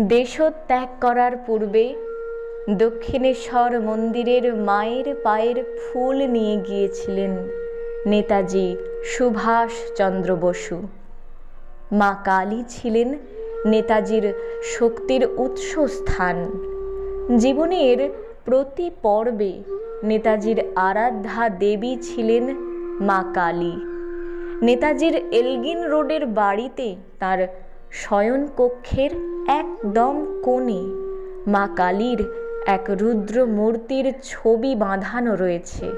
দেশত্যাগ করার পূর্বে দক্ষিণেশ্বর মন্দিরের মায়ের পায়ের ফুল নিয়ে গিয়েছিলেন নেতাজি সুভাষচন্দ্র বসু। মা কালী ছিলেন নেতাজির শক্তির উৎসস্থান। জীবনের প্রতি পর্বে নেতাজির আরাধ্যা দেবী ছিলেন মা কালী। নেতাজির এলগিন রোডের বাড়িতে তার শয়নকক্ষের একদম কোণে মা কালীর এক রুদ্র মূর্তির ছবি বাঁধানো রয়েছে।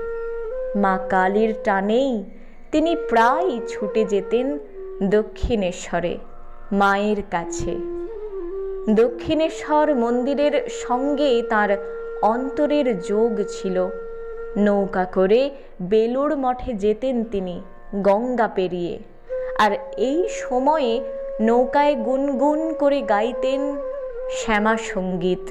মা কালীর টানেই তিনি প্রায় ছুটে যেতেন দক্ষিণেশ্বরে, মায়ের কাছে। দক্ষিণেশ্বর মন্দিরের সঙ্গে তার অন্তরের যোগ ছিল। নৌকা করে বেলুড় মঠে যেতেন তিনি গঙ্গা পেরিয়ে। আর এই সময়ে নৌকায় গুনগুন করে গাইতেন শ্যামা সংগীত।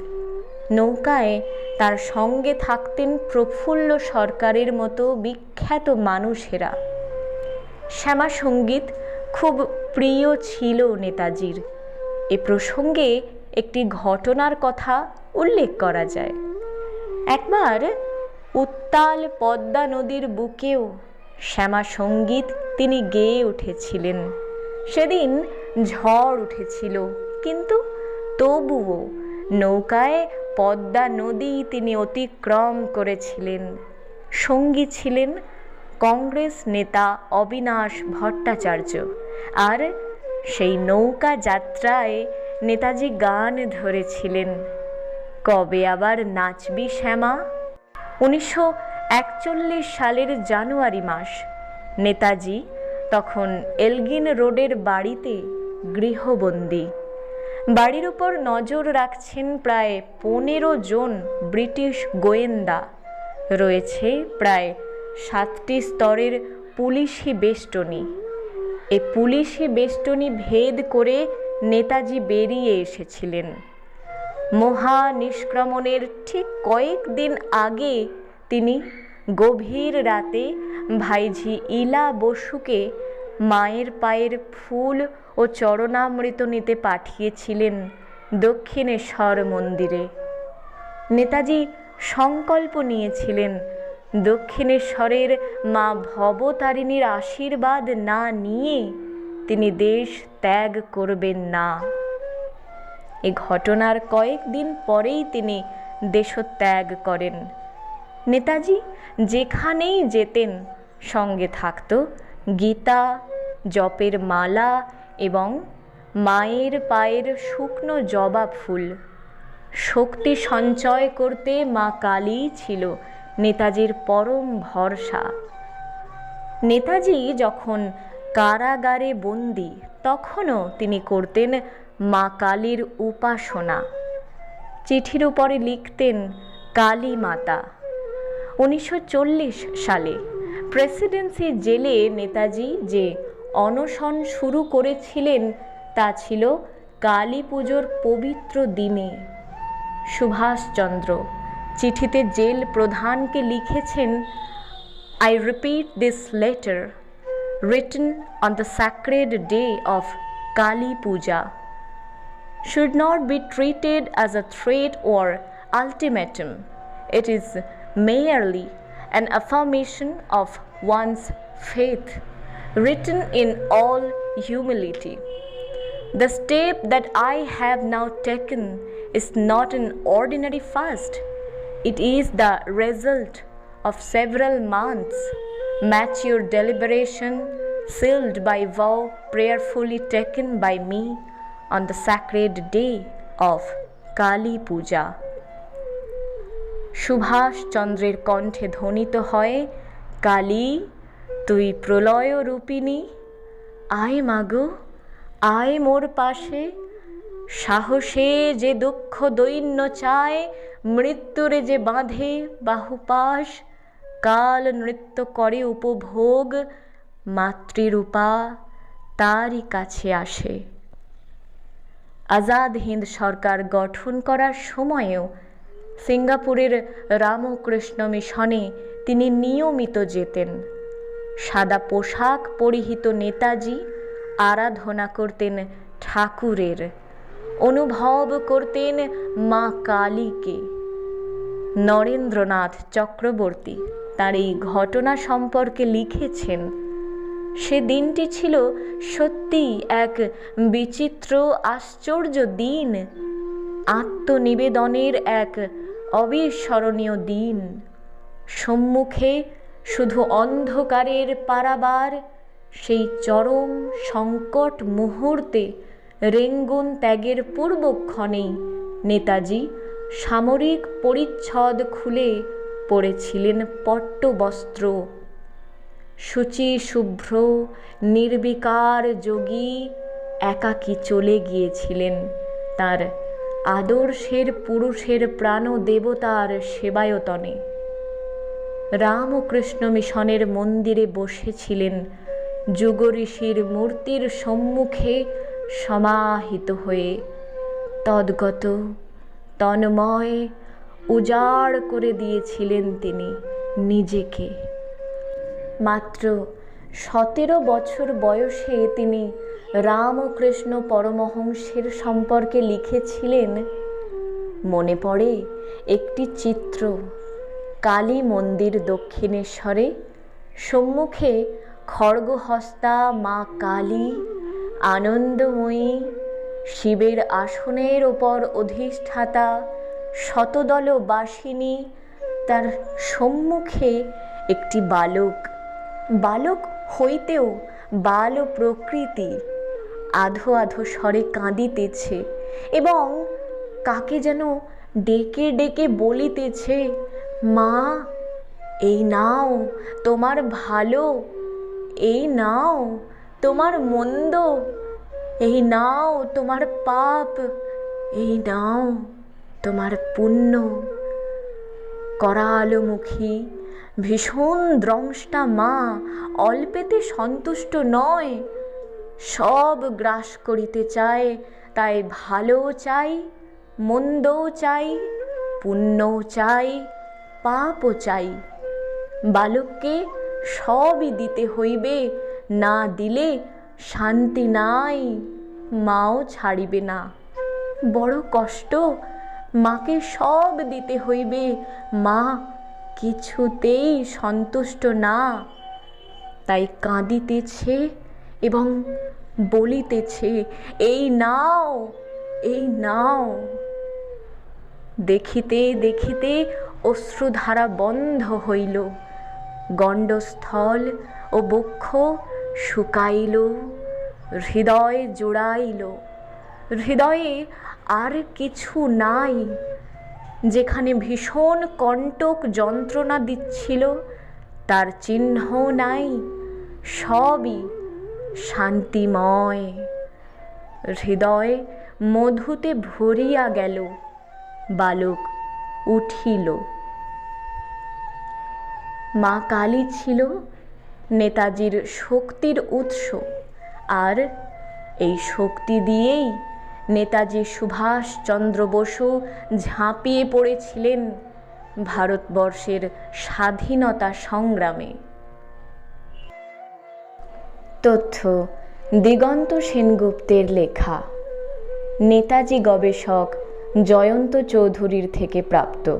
নৌকায় তার সঙ্গে থাকতেন প্রফুল্ল সরকারের মতো বিখ্যাত মানুষেরা। শ্যামা সংগীত খুব প্রিয় ছিল নেতাজির। এ প্রসঙ্গে একটি ঘটনার কথা উল্লেখ করা যায়। একবার উত্তাল পদ্মা নদীর বুকেও শ্যামা সংগীত তিনি গেয়ে উঠেছিলেন। সেদিন ঝড় উঠেছিল। কিন্তু তবুও নৌকায় পদ্মা নদী তিনি অতিক্রম করেছিলেন। সঙ্গী ছিলেন কংগ্রেস নেতা অবিনাশ ভট্টাচার্য। আর সেই নৌকা যাত্রায় নেতাজি গান ধরেছিলেন। কবে আবার নাচবি শ্যামা? উনিশশো একচল্লিশ সালের জানুয়ারি মাস। নেতাজি তখন এলগিন রোডের বাড়িতে গৃহবন্দী। বাড়ির উপর নজর রাখছেন প্রায় পনেরো জন ব্রিটিশ গোয়েন্দা। রয়েছে প্রায় সাতটি স্তরের পুলিশি বেষ্টনী। এই পুলিশি বেষ্টনী ভেদ করে নেতাজি বেরিয়ে এসেছিলেন। মহা নিষ্ক্রমণের ঠিক কয়েকদিন আগে তিনি গভীর রাতে ভাইঝি ইলা বসুকে মায়ের পায়ের ফুল ও চরণামৃত নিতে পাঠিয়েছিলেন দক্ষিণেশ্বর মন্দিরে। নেতাজি সংকল্প নিয়েছিলেন, দক্ষিণেশ্বরের মা ভবতারিণীর আশীর্বাদ না নিয়ে তিনি দেশ ত্যাগ করবেন না। এ ঘটনার কয়েকদিন পরেই তিনি দেশত্যাগ করেন। নেতাজি যেখানেই যেতেন সঙ্গে থাকত গীতা, জপের মালা এবং মায়ের পায়ের শুকনো জবা ফুল। শক্তি সঞ্চয় করতে মা কালী ছিল নেতাজির পরম ভরসা। নেতাজি যখন কারাগারে বন্দি, তখনও তিনি করতেন মা কালীর উপাসনা। চিঠির উপরে লিখতেন, কালী মাতা। উনিশশো চল্লিশ সালে প্রেসিডেন্সি জেলে নেতাজি যে অনশন শুরু করেছিলেন, তা ছিল কালী পুজোর পবিত্র দিনে সুভাষচন্দ্র চিঠিতে জেল প্রধানকে লিখেছেন I repeat this letter written on the sacred day of Kali Puja should not be treated as a threat or ultimatum. It is merely an affirmation of one's faith, written in all humility. The step that I have now taken is not an ordinary fast, it is the result of several months' mature deliberation, sealed by vow prayerfully taken by me on the sacred day of Kali Puja. সুভাষচন্দ্রের কণ্ঠে ধ্বনিত হয়, কালী, তুই প্রলয় রূপিণী, আয় মাগো আয় মোর পাশে, সাহসে যে দুঃখ দৈন্য চায়, মৃত্যুরে যে বাঁধে বাহুপাশ, কাল নৃত্য করে উপভোগ, মাতৃরূপা তারই কাছে আসে। আজাদ হিন্দ সরকার গঠন করার সময়েও সিঙ্গাপুরের রামকৃষ্ণ মিশনে তিনি নিয়মিত যেতেন। সাদা পোশাক পরিহিত নেতাজি আরাধনা করতেন ঠাকুরের। অনুভব করতেন মা কালীকে। নরেন্দ্রনাথ চক্রবর্তী তার এই ঘটনা সম্পর্কে লিখেছেন, সে দিনটি ছিল সত্যি এক বিচিত্র, আশ্চর্য দিন। আত্মনিবেদনের এক অবিস্মরণীয় দিন। সম্মুখে শুধু অন্ধকারের পারাবার, সেই চরম সংকট মুহূর্তে রেঙ্গুন ত্যাগের পূর্বক্ষণেই নেতাজি সামরিক পরিচ্ছদ খুলে পড়েছিলেন পট্টবস্ত্র। শুচি শুভ্র, নির্বিকার যোগী একাকী চলে গিয়েছিলেন তার আদর্শের পুরুষের প্রাণ দেবতার সেবায়তনে। রামকৃষ্ণ মিশনের মন্দিরে বসেছিলেন যুগ ঋষির মূর্তির সম্মুখে সমাহিত হয়ে। তদ্গত তন্ময় উজাড় করে দিয়েছিলেন তিনি নিজেকে। মাত্র সতেরো বছর বয়সে তিনি রামকৃষ্ণ পরমহংসের সম্পর্কে লিখেছিলেন, মনে পড়ে একটি চিত্র, কালী মন্দির দক্ষিণেশ্বরে। সম্মুখে খড়গহস্তা মা কালী, আনন্দময়ী, শিবের আসনের ওপর অধিষ্ঠাতা শতদল বাসিনী তার সম্মুখে একটি বালক। বালক হইতেও বাল ও প্রকৃতি আধো আধো স্বরে কাঁদিতেছে এবং কাকে যেন ডেকে ডেকে বলিতেছে, মা, এই নাও, তোমার ভালো, এই নাও, তোমার মন্দ, এই নাও, তোমার পাপ, এই নাও, তোমার পুণ্য। করালমুখী ভীষণ দ্রংষ্টা মা, অল্পেতে সন্তুষ্ট নয়। সব গ্রাস করিতে চায়, তাই ভালো চাই, মন্দও চাই, পুণ্যও চাই, পাপও চাই। বালককে সবই দিতে হইবে, না দিলে শান্তি নাই, মাও ছাড়িবে না। বড় কষ্ট মাকে সব দিতে হইবে, মা কিছুতেই সন্তুষ্ট না। তাই কাঁদিতেছে এবং বলিতেছে, এই নাও এই নাও। দেখিতে দেখিতে অশ্রুধারা বন্ধ হইল। গণ্ডস্থল ও বক্ষ শুকাইল, হৃদয় জোড়াইল। হৃদয়ে আর কিছু নাই। যেখানে ভীষণ কণ্টক যন্ত্রণা দিচ্ছিল, তার চিহ্ন নাই, সবই শান্তিময়। হৃদয় মধুতে ভরিয়া গেল, বালক উঠিল। মা কালী ছিল নেতাজির শক্তির উৎস, আর এই শক্তি দিয়েই নেতাজি সুভাষচন্দ্র বসু ঝাঁপিয়ে পড়েছিলেন ভারতবর্ষের স্বাধীনতা সংগ্রামে। তথ্য, দিগন্ত সেনগুপ্তের লেখা। নেতাজি গবেষক জয়ন্ত চৌধুরীর থেকে প্রাপ্ত।